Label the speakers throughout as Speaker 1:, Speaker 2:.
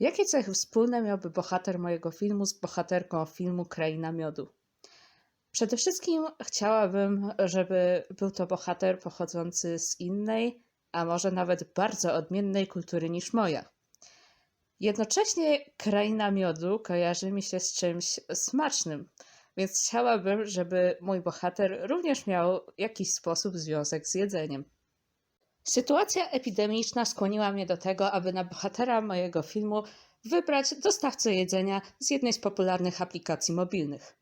Speaker 1: Jakie cechy wspólne miałby bohater mojego filmu z bohaterką filmu Kraina Miodu? Przede wszystkim chciałabym, żeby był to bohater pochodzący z innej, a może nawet bardzo odmiennej kultury niż moja. Jednocześnie kraina miodu kojarzy mi się z czymś smacznym, więc chciałabym, żeby mój bohater również miał jakiś sposób związek z jedzeniem. Sytuacja epidemiczna skłoniła mnie do tego, aby na bohatera mojego filmu wybrać dostawcę jedzenia z jednej z popularnych aplikacji mobilnych.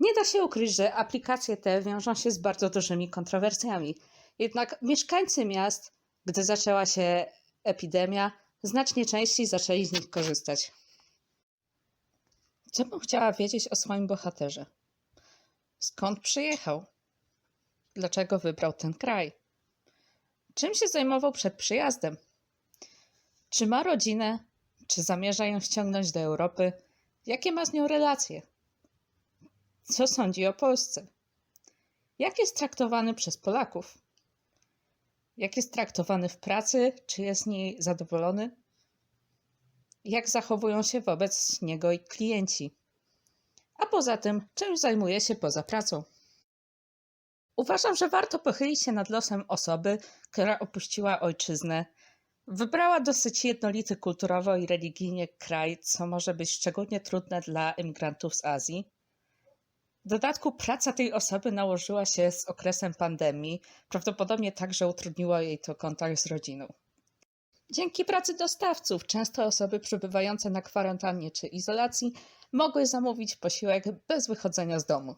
Speaker 1: Nie da się ukryć, że aplikacje te wiążą się z bardzo dużymi kontrowersjami. Jednak mieszkańcy miast, gdy zaczęła się epidemia, znacznie częściej zaczęli z nich korzystać. Co bym chciała wiedzieć o swoim bohaterze? Skąd przyjechał? Dlaczego wybrał ten kraj? Czym się zajmował przed przyjazdem? Czy ma rodzinę? Czy zamierza ją ściągnąć do Europy? Jakie ma z nią relacje? Co sądzi o Polsce? Jak jest traktowany przez Polaków? Jak jest traktowany w pracy? Czy jest z niej zadowolony? Jak zachowują się wobec niego i klienci? A poza tym, czym zajmuje się poza pracą? Uważam, że warto pochylić się nad losem osoby, która opuściła ojczyznę, wybrała dosyć jednolity kulturowo i religijnie kraj, co może być szczególnie trudne dla emigrantów z Azji. W dodatku praca tej osoby nałożyła się z okresem pandemii, prawdopodobnie także utrudniło jej to kontakt z rodziną. Dzięki pracy dostawców, często osoby przebywające na kwarantannie czy izolacji mogły zamówić posiłek bez wychodzenia z domu.